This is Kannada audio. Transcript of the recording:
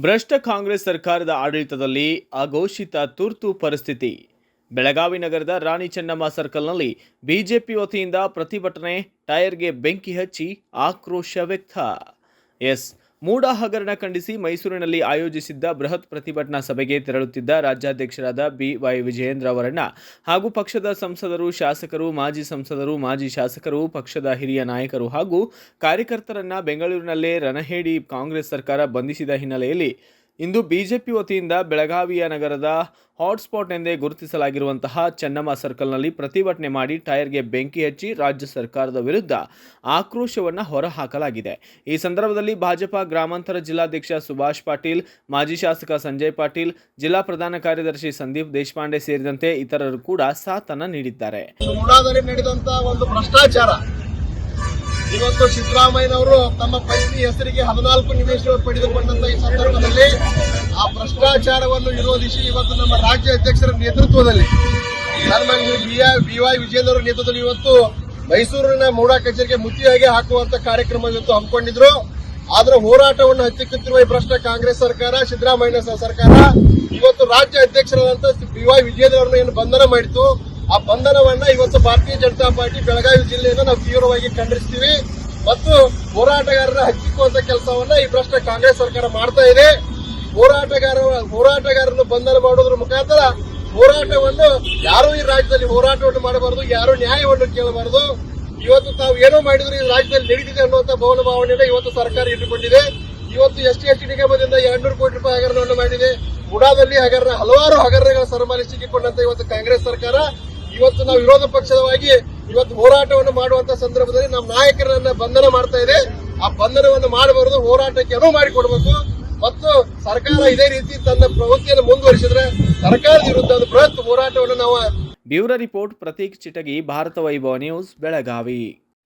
ಭ್ರಷ್ಟ ಕಾಂಗ್ರೆಸ್ ಸರ್ಕಾರದ ಆಡಳಿತದಲ್ಲಿ ಅಘೋಷಿತ ತುರ್ತು ಪರಿಸ್ಥಿತಿ. ಬೆಳಗಾವಿ ನಗರದ ರಾಣಿ ಚೆನ್ನಮ್ಮ ಸರ್ಕಲ್ನಲ್ಲಿ ಬಿಜೆಪಿ ವತಿಯಿಂದ ಪ್ರತಿಭಟನೆ, ಟೈರ್ಗೆ ಬೆಂಕಿ ಹಚ್ಚಿ ಆಕ್ರೋಶ ವ್ಯಕ್ತ. ಎಸ್. ಮೂಡ ಹಗರಣ ಖಂಡಿಸಿ ಮೈಸೂರಿನಲ್ಲಿ ಆಯೋಜಿಸಿದ್ದ ಬೃಹತ್ ಪ್ರತಿಭಟನಾ ಸಭೆಗೆ ತೆರಳುತ್ತಿದ್ದ ರಾಜ್ಯಾಧ್ಯಕ್ಷರಾದ ಬಿ ವೈ ವಿಜಯೇಂದ್ರ ಅವರಣ್ಣ ಹಾಗೂ ಪಕ್ಷದ ಸಂಸದರು, ಶಾಸಕರು, ಮಾಜಿ ಸಂಸದರು, ಮಾಜಿ ಶಾಸಕರು, ಪಕ್ಷದ ಹಿರಿಯ ನಾಯಕರು ಹಾಗೂ ಕಾರ್ಯಕರ್ತರನ್ನ ಬೆಂಗಳೂರಿನಲ್ಲೇ ರಣಹೇಡಿ ಕಾಂಗ್ರೆಸ್ ಸರ್ಕಾರ ಬಂಧಿಸಿದ ಹಿನ್ನೆಲೆಯಲ್ಲಿ ಇಂದು ಬಿಜೆಪಿ ವತಿಯಿಂದ ಬೆಳಗಾವಿಯ ನಗರದ ಹಾಟ್ಸ್ಪಾಟ್ ಎಂದೇ ಗುರುತಿಸಲಾಗಿರುವಂತಹ ಚೆನ್ನಮ್ಮ ಸರ್ಕಲ್ನಲ್ಲಿ ಪ್ರತಿಭಟನೆ ಮಾಡಿ ಟೈರ್ಗೆ ಬೆಂಕಿ ಹಚ್ಚಿ ರಾಜ್ಯ ಸರ್ಕಾರದ ವಿರುದ್ಧ ಆಕ್ರೋಶವನ್ನು ಹೊರಹಾಕಲಾಗಿದೆ. ಈ ಸಂದರ್ಭದಲ್ಲಿ ಭಾಜಪ ಗ್ರಾಮಾಂತರ ಜಿಲ್ಲಾಧ್ಯಕ್ಷ ಸುಭಾಷ್ ಪಾಟೀಲ್, ಮಾಜಿ ಶಾಸಕ ಸಂಜಯ್ ಪಾಟೀಲ್, ಜಿಲ್ಲಾ ಪ್ರಧಾನ ಕಾರ್ಯದರ್ಶಿ ಸಂದೀಪ್ ದೇಶಪಾಂಡೆ ಸೇರಿದಂತೆ ಇತರರು ಕೂಡ ಸಾಥನ್ನ ನೀಡಿದ್ದಾರೆ. ಒಂದು ಭ್ರಷ್ಟಾಚಾರ ಇವತ್ತು ಸಿದ್ದರಾಮಯ್ಯನವರು ತಮ್ಮ ಪತ್ನಿ ಹೆಸರಿಗೆ ಹದಿನಾಲ್ಕು ನಿಮಿಷ ಪಡೆದುಕೊಂಡಂತ ಈ ಸಂದರ್ಭದಲ್ಲಿ ಆ ಭ್ರಷ್ಟಾಚಾರವನ್ನು ವಿರೋಧಿಸಿ ಇವತ್ತು ನಮ್ಮ ರಾಜ್ಯ ಅಧ್ಯಕ್ಷರ ನೇತೃತ್ವದಲ್ಲಿ ಬಿ ವೈ ವಿಜೇಂದ್ರ ನೇತೃತ್ವದಲ್ಲಿ ಇವತ್ತು ಮೈಸೂರಿನ ಮೂಡ ಕಚೇರಿಗೆ ಮುತ್ತಿಯಾಗಿ ಹಾಕುವಂತ ಕಾರ್ಯಕ್ರಮ ಇವತ್ತು ಹಮ್ಮಿಕೊಂಡಿದ್ರು. ಆದ್ರೆ ಹೋರಾಟವನ್ನು ಹತ್ತಿಕ್ಕುತ್ತಿರುವ ಈ ಭ್ರಷ್ಟ ಕಾಂಗ್ರೆಸ್ ಸರ್ಕಾರ ಸಿದ್ದರಾಮಯ್ಯ ಸರ್ಕಾರ ಇವತ್ತು ರಾಜ್ಯ ಅಧ್ಯಕ್ಷರಾದಂತ ಬಿ ವೈ ಏನು ಬಂಧನ ಮಾಡಿತು ಆ ಬಂಧನವನ್ನ ಇವತ್ತು ಭಾರತೀಯ ಜನತಾ ಪಾರ್ಟಿ ಬೆಳಗಾವಿ ಜಿಲ್ಲೆಯಿಂದ ನಾವು ತೀವ್ರವಾಗಿ ಖಂಡಿಸ್ತೀವಿ. ಮತ್ತು ಹೋರಾಟಗಾರರ ಹಕ್ಕಿಕ್ಕುವಂತ ಕೆಲಸವನ್ನ ಈ ಭ್ರಷ್ಟ ಕಾಂಗ್ರೆಸ್ ಸರ್ಕಾರ ಮಾಡ್ತಾ ಇದೆ. ಹೋರಾಟಗಾರ, ಹೋರಾಟಗಾರರನ್ನು ಬಂಧನ ಮಾಡೋದ್ರ ಮುಖಾಂತರ ಹೋರಾಟವನ್ನು ಯಾರು ಈ ರಾಜ್ಯದಲ್ಲಿ ಹೋರಾಟವನ್ನು ಮಾಡಬಾರದು, ಯಾರು ನ್ಯಾಯವನ್ನು ಕೇಳಬಾರದು. ಇವತ್ತು ತಾವು ಏನೋ ಮಾಡಿದ್ರು ಈ ರಾಜ್ಯದಲ್ಲಿ ನಡೀತಿದೆ ಅನ್ನುವಂತ ಭವನ ಭಾವನೆಯನ್ನು ಇವತ್ತು ಸರ್ಕಾರ ಇಟ್ಟುಕೊಂಡಿದೆ. ಇವತ್ತು ಎಸ್ ಟಿ ಎಸ್ ಟಿ ನಿಗಮದಿಂದ ಎರಡ್ನೂರು ಕೋಟಿ ರೂಪಾಯಿ ಹಗರಣವನ್ನು ಮಾಡಿದೆ. ಗುಡಾದಲ್ಲಿ ಹಗರಣ, ಹಲವಾರು ಹಗರಣಗಳ ಸರಮಾಲಿ ಸಿಕ್ಕಿಕೊಂಡಂತ ಇವತ್ತು ಕಾಂಗ್ರೆಸ್ ಸರ್ಕಾರ ಇವತ್ತು ನಾವು ವಿರೋಧ ಪಕ್ಷದವಾಗಿ ಇವತ್ತು ಹೋರಾಟವನ್ನು ಮಾಡುವಂತ ಸಂದರ್ಭದಲ್ಲಿ ನಮ್ಮ ನಾಯಕರನ್ನ ಬಂಧನ ಮಾಡ್ತಾ ಇದೆ. ಆ ಬಂಧನವನ್ನು ಮಾಡಬಾರದು, ಹೋರಾಟಕ್ಕೆ ಅನುವು ಮಾಡಿಕೊಡ್ಬೇಕು. ಮತ್ತು ಸರ್ಕಾರ ಇದೇ ರೀತಿ ತನ್ನ ಪ್ರವೃತ್ತಿಯನ್ನು ಮುಂದುವರಿಸಿದ್ರೆ ಸರ್ಕಾರದ ವಿರುದ್ಧ ಬೃಹತ್ ಹೋರಾಟವನ್ನು ನಾವು bureau report Prateek Chitagi, Bharat Vaibhav news, Belagavi.